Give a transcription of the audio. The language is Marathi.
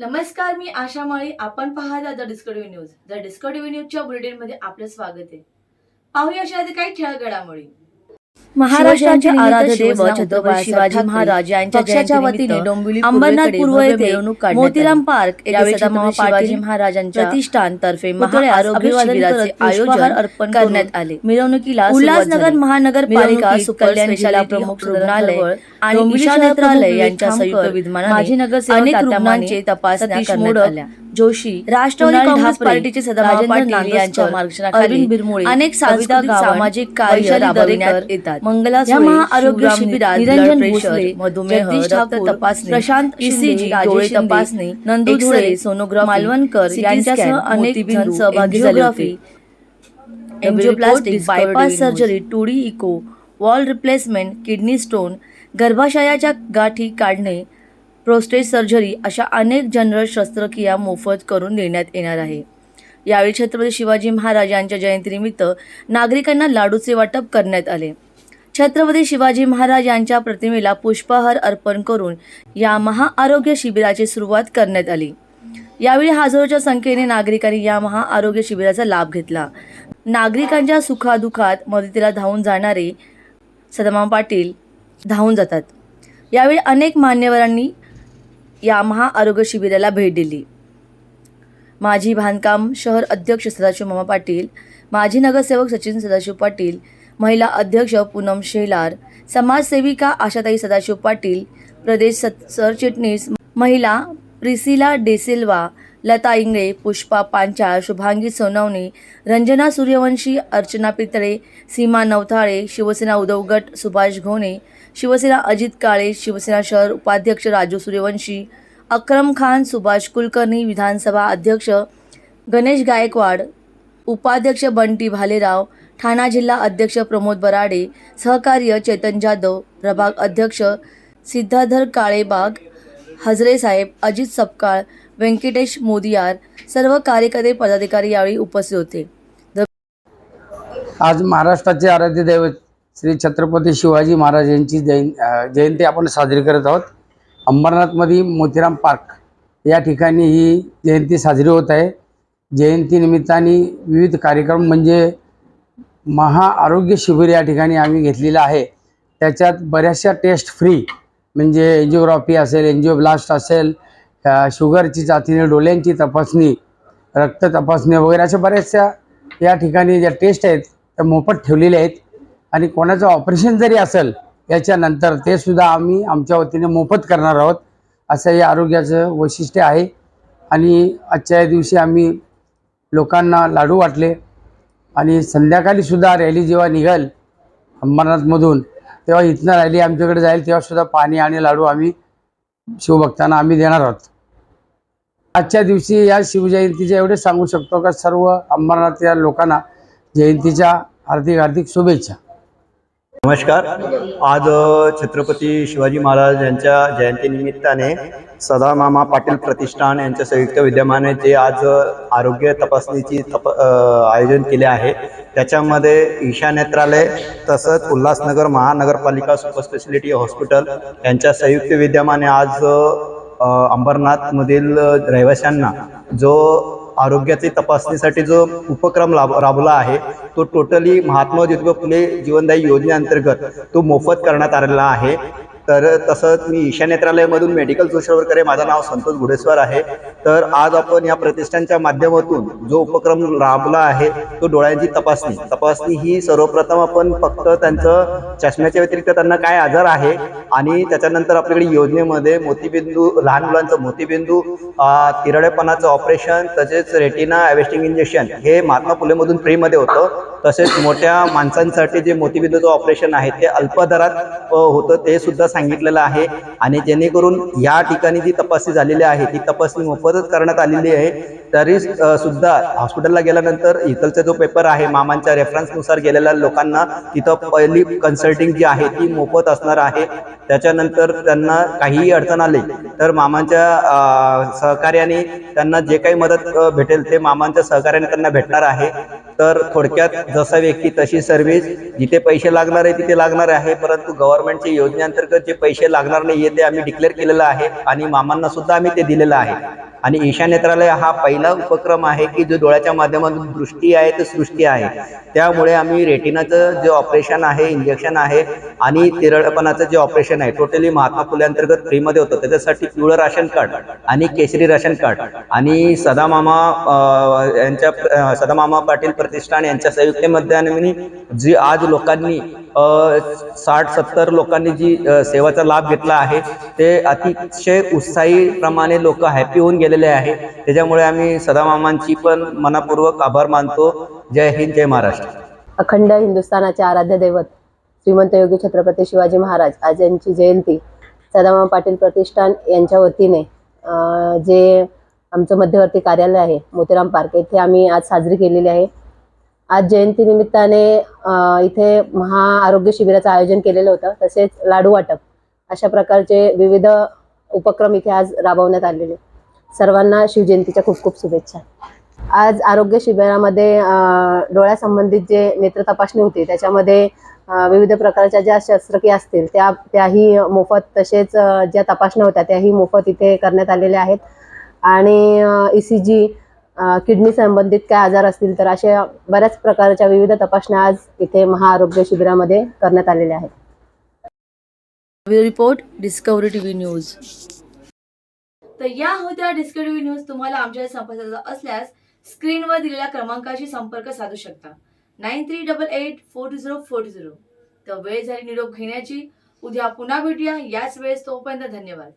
नमस्कार मी आशा माळी. आपण पाहता the Discovery news. The Discovery न्यूजच्या बुलेटिनमध्ये आपलं स्वागत आहे. पाहूया अशा काही खेळ घडामोडी महाराष्ट्राचे आराध्य देव छत्रपती शिवाजी महाराज यांच्या पक्षाच्या वतीने डोंबिवली अंबरनाथ पूर्व येथे मोतीराम. पार्क यावेळी शिवाजी महाराजांच्या करत पुष्पहार आयोजन अर्पण करण्यात आले मिरवणुकीला उल्हासनगर महानगरपालिका जिल्हा प्रमुख रुग्णालय आणि नेत्रालय यांच्या संयुक्त विद्यमानाने माजी नगरसेवक अनेक रुग्णांचे तपासण्या करण्यात आल्या. जोशी राष्ट्रवादी काँग्रेस पार्टीचे सदाभाऊ पाटील यांच्या मार्गदर्शनाखाली बिरमुळे, अनेक सामाजिक कार्य राबविण्यात येतात मंगला या सुळे, महाआरोग्य शिवराम शिबिरात निरंजन भोसले, मधुमेह, तपासणी, प्रशांत डोळे शिंदे, तपासणी, नंदू धुळे, सोनोग्राफी, मालवणकर यांच्यासह अनेक जण सहभागी झाले होते bypass. Surgery two D echo valve replacement kidney stone गर्भाशयाच्या गाठी काढणे प्रोस्टेट सर्जरी अशा अनेक जनरल शस्त्रक्रिया मोफत करून देण्यात येणार आहे. यावेळी छत्रपती शिवाजी महाराज यांच्या जयंतीनिमित्त नागरिकांना लाडूचे वाटप करण्यात आले. छत्रपती शिवाजी महाराज यांच्या प्रतिमेला पुष्पहार अर्पण करून या महाआरोग्य शिबिराची सुरुवात करण्यात आली. यावेळी हजारोच्या संख्येने नागरिकांनी या महाआरोग्य शिबिराचा लाभ घेतला. नागरिकांच्या सुखादुखात मदतीला धावून जाणारे सदामाम पाटील धावून जातात. यावेळी अनेक मान्यवरांनी या महाआरोग्य शिबिराला भेट दिली. माजी बांधकाम शहर अध्यक्ष सदाशिव मामा पाटील माजी नगरसेवक सचिन सदाशिव पाटील महिला अध्यक्ष पूनम शेलार समाजसेविका आशाताई सदाशिव पाटील प्रदेश सत सरचिटणीस महिला प्रिसिला डेसिल्वा लता इंगळे पुष्पा पांचाळ शुभांगी सोनवणे रंजना सूर्यवंशी अर्चना पितळे सीमा नवथाळे शिवसेना उद्धव गट सुभाष घोणे शिवसेना अजित काळे शिवसेना शहर उपाध्यक्ष राजू सूर्यवंशी अक्रम खान सुभाष कुलकर्णी विधानसभा अध्यक्ष गणेश गायकवाड उपाध्यक्ष बंटी भालेराव ठाणा जिल्हा अध्यक्ष प्रमोद बराडे सहकार्य चेतन जाधव प्रभाग अध्यक्ष सिद्धाधर काळेबाग हजरे साहेब अजित सपकाळ व्यंकटेश मोदियार सर्व कार्यकर्ते पदाधिकारी यावेळी उपस्थित होते. आज महाराष्ट्राचे आराध्य दैवत श्री छत्रपती शिवाजी महाराज यांची जयं जयंती आपण साजरी करत आहोत. अंबरनाथमध्ये मोतीराम पार्क या ठिकाणी ही जयंती साजरी होत आहे. जयंतीनिमित्ताने विविध कार्यक्रम म्हणजे महाआरोग्य शिबिर या ठिकाणी आम्ही घेतलेलं आहे. त्याच्यात बऱ्याचशा टेस्ट फ्री म्हणजे एन्जिओग्राफी असेल एन्जिओब्लास्ट असेल शुगरची चाचणी डोळ्यांची तपासणी रक्त तपासणी वगैरे अशा बऱ्याचशा या ठिकाणी ज्या टेस्ट आहेत त्या मोफत ठेवलेल्या आहेत. आणि कोणाचं ऑपरेशन जरी असेल याच्यानंतर ते सुद्धा आम्ही आमच्या वतीने मोफत करणार आहोत. असं या आरोग्याचं वैशिष्ट्य आहे. आणि आजच्या या दिवशी आम्ही लोकांना लाडू वाटले. आणि संध्याकाळीसुद्धा रॅली जेव्हा निघाल अंबरनाथमधून तेव्हा इथनं रॅली आमच्याकडे जाईल तेव्हासुद्धा पाणी आणि लाडू आम्ही शिवभक्तांना आम्ही देणार आहोत. आजच्या दिवशी या शिवजयंतीचे एवढे सांगू शकतो का सर्व अंबरनाथ या लोकांना जयंतीच्या हार्दिक हार्दिक शुभेच्छा. नमस्कार. आज छत्रपती शिवाजी महाराज यांच्या जयंतीनिमित्ताने सदामामा पाटील प्रतिष्ठान यांच्या संयुक्त विद्यमाने जे आज आरोग्य तपासणीची तप आयोजन केले आहे त्याच्यामध्ये ईशा नेत्रालय तसंच उल्हासनगर महानगरपालिका सुपर स्पेशालिटी हॉस्पिटल यांच्या संयुक्त विद्यमाने आज अंबरनाथमधील रहिवाशांना जो आरोग्याची तपासणीसाठी जो उपक्रम लाभ राबवला आहे तो टोटली महात्मा ज्योतिबा फुले जीवनदायी योजनेअंतर्गत तो मोफत करण्यात आलेला आहे. तर तसंच मी ईशा नेत्रालयामधून मेडिकल सोशल वर्कर आहे माझं नाव संतोष गुडेश्वर आहे. तर आज आपण या प्रतिष्ठानच्या माध्यमातून जो उपक्रम राबला आहे तो डोळ्यांची तपासणी. तपासणी ही सर्वप्रथम आपण फक्त त्यांचं चष्म्याच्या व्यतिरिक्त त्यांना काय आजार आहे आणि त्याच्यानंतर आपल्याकडे योजनेमध्ये मोतीबिंदू लहान मुलांचं मोतीबिंदू तिरडेपणाचं ऑपरेशन तसेच रेटिना ॲवेस्टिंग इंजेक्शन हे महात्मा फुलेमधून फ्रीमध्ये होतं. तसेच मोठ्या माणसांसाठी जे मोतीबिंदूचं ऑपरेशन आहे ते अल्प दरात होतं ते सुद्धा सांगितलेलं आहे. आणि जेणेकरून या ठिकाणी जी तपासणी झालेली आहे ती तपासणी मोफतच करण्यात आलेली आहे. तरी सुद्धा हॉस्पिटलला गेल्यानंतर इथलचा जो पेपर आहे मामांच्या रेफरन्सनुसार गेलेल्या लोकांना तिथं पहिली कन्सल्टिंग जी आहे ती मोफत असणार आहे. त्याच्यानंतर त्यांना काहीही अडचण आली तर मामांच्या सहकार्याने त्यांना जे काही मदत भेटेल ते मामांच्या सहकार्याने त्यांना भेटणार आहे. तर थोडक्यात जसा व्यक्ती तशी सर्व्हिस जिथे पैसे लागणार आहे तिथे लागणार आहे. परंतु गव्हर्नमेंटच्या योजनेअंतर्गत जे पैसे लागणार नाही ते आम्ही डिक्लेअर केलेलं आहे आणि मामांना सुद्धा आम्ही ते दिलेलं आहे. आणि ईशा नेत्रालय हा पहिला उपक्रम आहे की जो डोळ्याच्या माध्यमातून दृष्टी आहे तर सृष्टी आहे. त्यामुळे आम्ही रेटिनाचं जे ऑपरेशन आहे इंजेक्शन आहे आणि तिरळपणाचं जे ऑपरेशन आहे टोटली महात्मा फुले अंतर्गत फ्रीमध्ये होतं. त्याच्यासाठी पिवळं राशन कार्ड आणि केशरी राशन कार्ड आणि सदामामा यांच्या सदामामा पाटील प्रतिष्ठान यांच्या संयुक्त आणि जी आज लोकांनी साठ सत्तर लोकांनी जी सेवाचा लाभ घेतला आहे ते अतिशय उत्साहीप्रमाणे लोक हॅपी होऊन गेलेले आहे. त्याच्यामुळे आम्ही सदामामांची पण मनापूर्वक आभार मानतो. जय हिंद जय महाराष्ट्र. अखंड हिंदुस्थानाचे आराध्य दैवत श्रीमंत योगी छत्रपती शिवाजी महाराज आज यांची जयंती. सदामा पाटील प्रतिष्ठान यांच्या वतीने जे आमचं मध्यवर्ती कार्यालय आहे मोतीराम पार्क येथे आम्ही आज साजरी केलेली आहे. आज जयंती निमित्ताने इथे महाआरोग्य शिबिराचं आयोजन केलेलं होतं तसेच लाडू वाटप अशा प्रकारचे विविध उपक्रम इथे आज राबवण्यात आलेले. सर्वांना शिवजयंतीच्या खूप खूप शुभेच्छा. आज आरोग्य शिबिरामध्ये डोळ्यासंबंधित जे नेत्र तपासणी होती त्याच्यामध्ये विविध प्रकारच्या ज्या शस्त्रक्रिया असतील त्या त्याही मोफत तसेच ज्या तपासण्या होत्या त्याही मोफत इथे करण्यात आलेल्या आहेत. आणि ई सी जी किडनी संबंधित काय आजार असतील तर अशा बऱ्याच प्रकारच्या विविध तपासण्या आज इथे महाआरोग्य शिबिरामध्ये करण्यात आलेल्या आहेत. रिपोर्ट डिस्कवरी टीव्ही न्यूज तर या होत्या डिस्कवरी न्यूज तुम्हाला आमच्या संपर्काचा असल्यास स्क्रीनवर दिलेल्या क्रमांकाशी संपर्क साधू शकता. Nine three double eight four two zero four two zero तर वेळ झाली निरोप घेण्याची. उद्या पुन्हा भेटूया. याच वेळेस तोपर्यंत धन्यवाद.